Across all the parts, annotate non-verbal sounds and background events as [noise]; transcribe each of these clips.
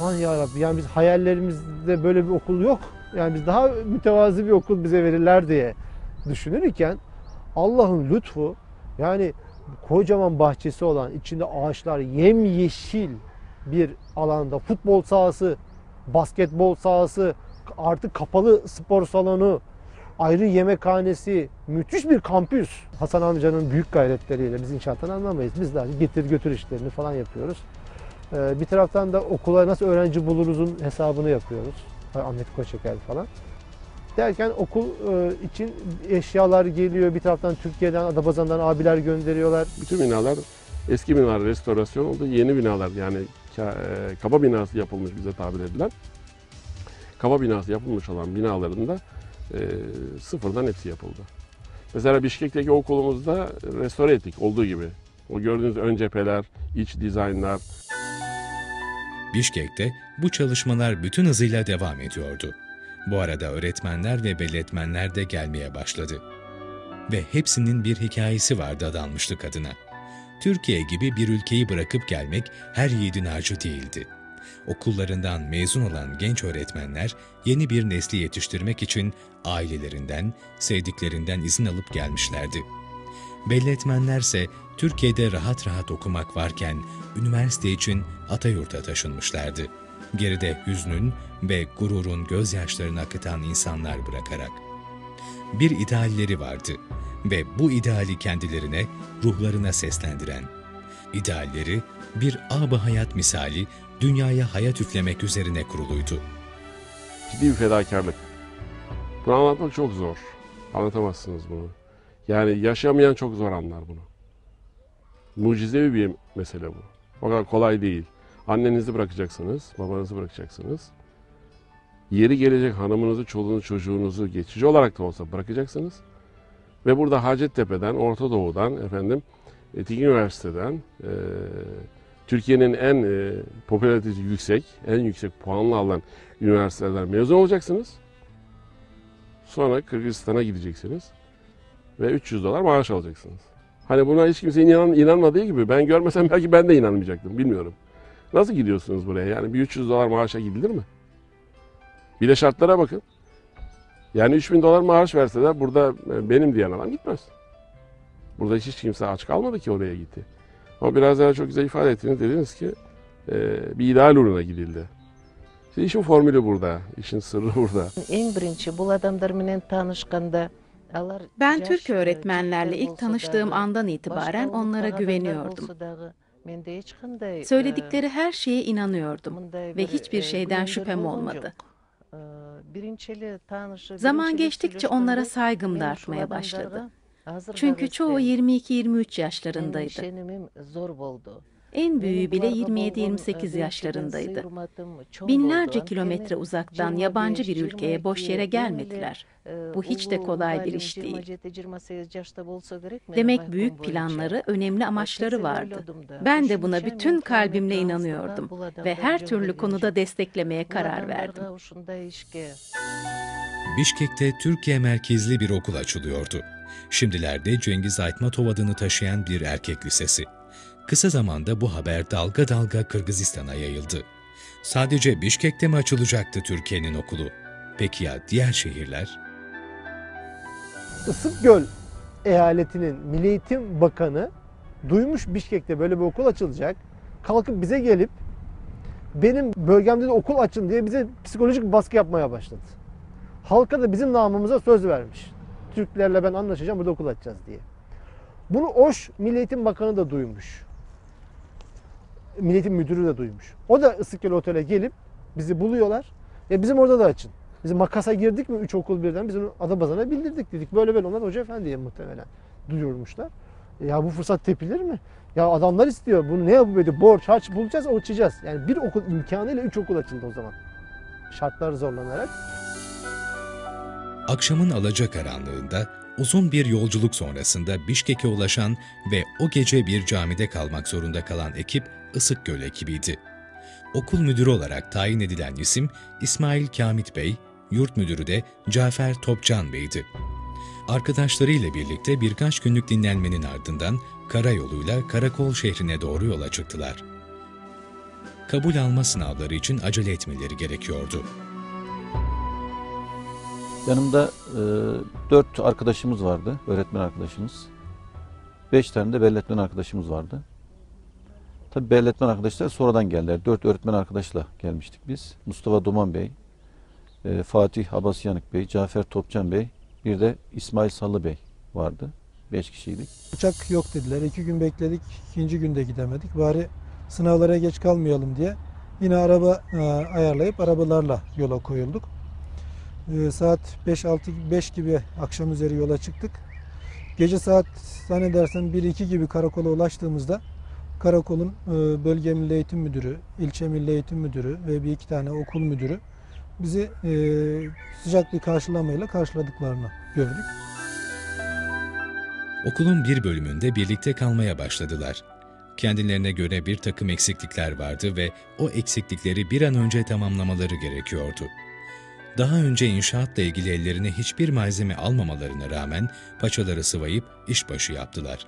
aman ya yani biz hayallerimizde böyle bir okul yok. Yani biz daha mütevazi bir okul bize verirler diye düşünürken Allah'ın lütfu yani kocaman bahçesi olan içinde ağaçlar yemyeşil bir alanda futbol sahası, basketbol sahası, artık kapalı spor salonu, ayrı yemekhanesi, müthiş bir kampüs. Hasan amcanın büyük gayretleriyle biz inşaattan anlamayız. Biz daha getir götür işlerini falan yapıyoruz. Ee, bir taraftan da okula nasıl öğrenci buluruzun hesabını yapıyoruz. Ahmet Koçeker falan. Derken okul e, için eşyalar geliyor. Bir taraftan Türkiye'den, Adapazarı'ndan abiler gönderiyorlar. Bütün binalar eski binalar restorasyon oldu. Yeni binalar yani e, kaba binası yapılmış bize tabir edilen. Kaba binası yapılmış olan binaların da e, sıfırdan hepsi yapıldı. Mesela Bişkek'teki okulumuzda restore ettik olduğu gibi. O gördüğünüz ön cepheler, iç dizaynlar, Bişkek'te bu çalışmalar bütün hızıyla devam ediyordu. Bu arada öğretmenler ve belletmenler de gelmeye başladı. Ve hepsinin bir hikayesi vardı adanmışlık adına. Türkiye gibi bir ülkeyi bırakıp gelmek her yiğidin harcı değildi. Okullarından mezun olan genç öğretmenler yeni bir nesli yetiştirmek için ailelerinden, sevdiklerinden izin alıp gelmişlerdi. Belletmenlerse Türkiye'de rahat rahat okumak varken üniversite için Atayurt'a taşınmışlardı. Geride hüznün ve gururun gözyaşlarını akıtan insanlar bırakarak. Bir idealleri vardı ve bu ideali kendilerine, ruhlarına seslendiren. İdealleri bir ab hayat misali dünyaya hayat üflemek üzerine kuruluydu. ciddi bir fedakarlık. Bunu anlatmak çok zor. Anlatamazsınız bunu. Yani yaşamayan çok zor anlar bunu. Mucizevi bir mesele bu. O kadar kolay değil. Annenizi bırakacaksınız, babanızı bırakacaksınız. Yeri gelecek hanımınızı, çoluğunuzu, çocuğunuzu geçici olarak da olsa bırakacaksınız. Ve burada Hacettepe'den, Orta Doğu'dan, efendim, Etik Üniversiteden, eee, Türkiye'nin en e, popülaritesi yüksek, en yüksek puanla alan üniversitelerden mezun olacaksınız. Sonra Kırgızistan'a gideceksiniz ve 300 dolar maaş alacaksınız. Hani buna hiç kimse inan, inanmadığı gibi ben görmesem [laughs] belki ben de inanmayacaktım bilmiyorum. Nasıl gidiyorsunuz buraya? Yani bir 300 dolar maaşa gidilir mi? Bir de şartlara bakın. Yani 3000 dolar maaş verseler burada e, benim diyen adam gitmez. Burada hiç kimse aç kalmadı ki oraya gitti. Ama biraz daha çok güzel ifade ettiniz. Dediniz ki e, bir ideal uğruna gidildi. İşte işin formülü burada, işin sırrı burada. En birinci bu adamlar menen tanışkanda ben Türk öğretmenlerle ilk tanıştığım andan itibaren onlara güveniyordum. Söyledikleri her şeye inanıyordum ve hiçbir şeyden şüphem olmadı. Zaman geçtikçe onlara saygım da artmaya başladı. Çünkü çoğu 22-23 yaşlarındaydı. En büyüğü bile 27-28 yaşlarındaydı. Binlerce kilometre uzaktan yabancı bir ülkeye boş yere gelmediler. Bu hiç de kolay bir iş değil. Demek büyük planları, önemli amaçları vardı. Ben de buna bütün kalbimle inanıyordum ve her türlü konuda desteklemeye karar verdim. Bişkek'te Türkiye merkezli bir okul açılıyordu. Şimdilerde Cengiz Aytmatov adını taşıyan bir erkek lisesi. Kısa zamanda bu haber dalga dalga Kırgızistan'a yayıldı. Sadece Bişkek'te mi açılacaktı Türkiye'nin okulu? Peki ya diğer şehirler? Isıkgöl eyaletinin Milli Eğitim Bakanı duymuş Bişkek'te böyle bir okul açılacak. Kalkıp bize gelip benim bölgemde de okul açın diye bize psikolojik baskı yapmaya başladı. Halka da bizim namımıza söz vermiş. Türklerle ben anlaşacağım burada okul açacağız diye. Bunu Oş Milli Eğitim Bakanı da duymuş. Milli Eğitim Müdürü de duymuş. O da Isıkgöl Otel'e gelip bizi buluyorlar. Ya bizim orada da açın. Biz makasa girdik mi üç okul birden biz onu Adapazarı'na bildirdik dedik. Böyle böyle onlar Hoca Efendi'ye muhtemelen duyurmuşlar. Ya bu fırsat tepilir mi? Ya adamlar istiyor. Bunu ne yapıp ediyor? Borç, harç bulacağız, açacağız. Yani bir okul imkanıyla üç okul açıldı o zaman. Şartlar zorlanarak. Akşamın alacakaranlığında uzun bir yolculuk sonrasında Bişkek'e ulaşan ve o gece bir camide kalmak zorunda kalan ekip Isıkgöl ekibiydi. Okul müdürü olarak tayin edilen isim İsmail Kamit Bey, yurt müdürü de Cafer Topcan Bey'di. Arkadaşlarıyla birlikte birkaç günlük dinlenmenin ardından karayoluyla Karakol şehrine doğru yola çıktılar. kabul alma sınavları için acele etmeleri gerekiyordu. Yanımda e, dört arkadaşımız vardı, öğretmen arkadaşımız. Beş tane de belletmen arkadaşımız vardı. Tabii belletmen arkadaşlar sonradan geldiler. Dört öğretmen arkadaşla gelmiştik biz. Mustafa Duman Bey, e, Fatih Abasyanık Bey, Cafer Topçan Bey, bir de İsmail Sallı Bey vardı. Beş kişiydik. Uçak yok dediler. İki gün bekledik. ikinci günde gidemedik. Bari sınavlara geç kalmayalım diye yine araba e, ayarlayıp arabalarla yola koyulduk. E, saat 5-6 5 gibi akşam üzeri yola çıktık. Gece saat zannedersem 1-2 gibi karakola ulaştığımızda karakolun e, bölge milli eğitim müdürü, ilçe milli eğitim müdürü ve bir iki tane okul müdürü bizi e, sıcak bir karşılamayla karşıladıklarını gördük. Okulun bir bölümünde birlikte kalmaya başladılar. Kendilerine göre bir takım eksiklikler vardı ve o eksiklikleri bir an önce tamamlamaları gerekiyordu. Daha önce inşaatla ilgili ellerine hiçbir malzeme almamalarına rağmen paçaları sıvayıp işbaşı yaptılar.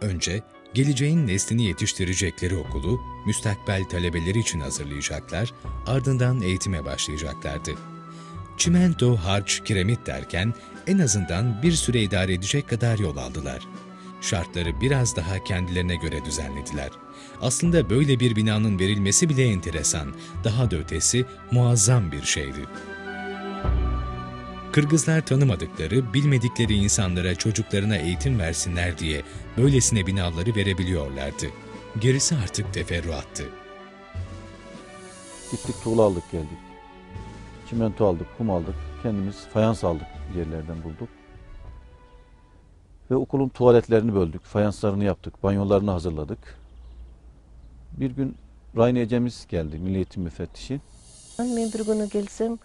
Önce geleceğin neslini yetiştirecekleri okulu müstakbel talebeleri için hazırlayacaklar, ardından eğitime başlayacaklardı. Çimento, harç, kiremit derken en azından bir süre idare edecek kadar yol aldılar. Şartları biraz daha kendilerine göre düzenlediler. Aslında böyle bir binanın verilmesi bile enteresan, daha da ötesi muazzam bir şeydi. Kırgızlar tanımadıkları, bilmedikleri insanlara çocuklarına eğitim versinler diye böylesine binaları verebiliyorlardı. Gerisi artık teferruattı. Gittik tuğla aldık geldik. Çimento aldık, kum aldık. Kendimiz fayans aldık yerlerden bulduk. Ve okulun tuvaletlerini böldük. Fayanslarını yaptık. Banyolarını hazırladık. Bir gün Rayne Ecemiz geldi. Milli Eğitim Müfettişi. Men bir günü gelsem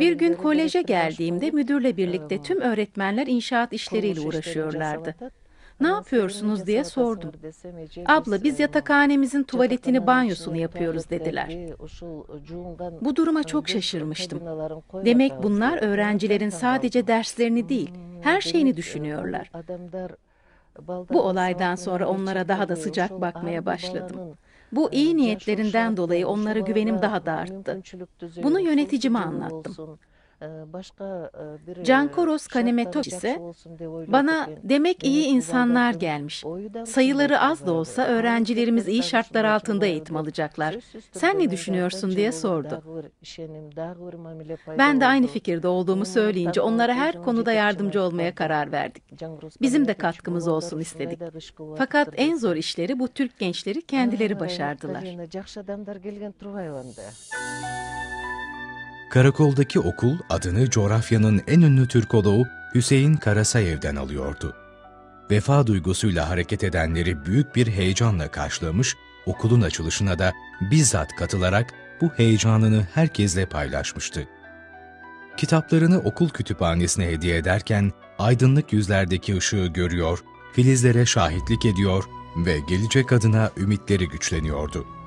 Bir gün koleje geldiğimde müdürle birlikte e, tüm öğretmenler inşaat işleriyle uğraşıyorlardı. Ne yapıyorsunuz diye sordum. Abla biz yatakhanemizin tuvaletini, banyosunu yapıyoruz dediler. Bu duruma çok şaşırmıştım. Demek bunlar öğrencilerin sadece derslerini değil, Hmm, her şeyini e, düşünüyorlar. bu olaydan sonra onlara daha da sıcak bakmaya başladım. Bu iyi niyetlerinden dolayı onlara güvenim daha da arttı. Bunu yöneticime anlattım. Olsun, e, başka e, bir Can e, Koros şartları Kanemeto yaxşı ise Bana demek iyi insanlar gelmiş. Sayıları az da olsa öğrencilerimiz iyi şartlar altında eğitim alacaklar. Sen ne düşünüyorsun diye sordu. Ben de aynı fikirde olduğumu söyleyince onlara her konuda yardımcı olmaya karar verdik. Bizim de katkımız olsun istedik. Fakat en zor işleri bu Türk gençleri kendileri başardılar. Karakoldaki okul adını coğrafyanın en ünlü Türkoloğu Hüseyin Karasayev'den alıyordu. Vefa duygusuyla hareket edenleri büyük bir heyecanla karşılamış, okulun açılışına da bizzat katılarak bu heyecanını herkesle paylaşmıştı. Kitaplarını okul kütüphanesine hediye ederken aydınlık yüzlerdeki ışığı görüyor, filizlere şahitlik ediyor ve gelecek adına ümitleri güçleniyordu.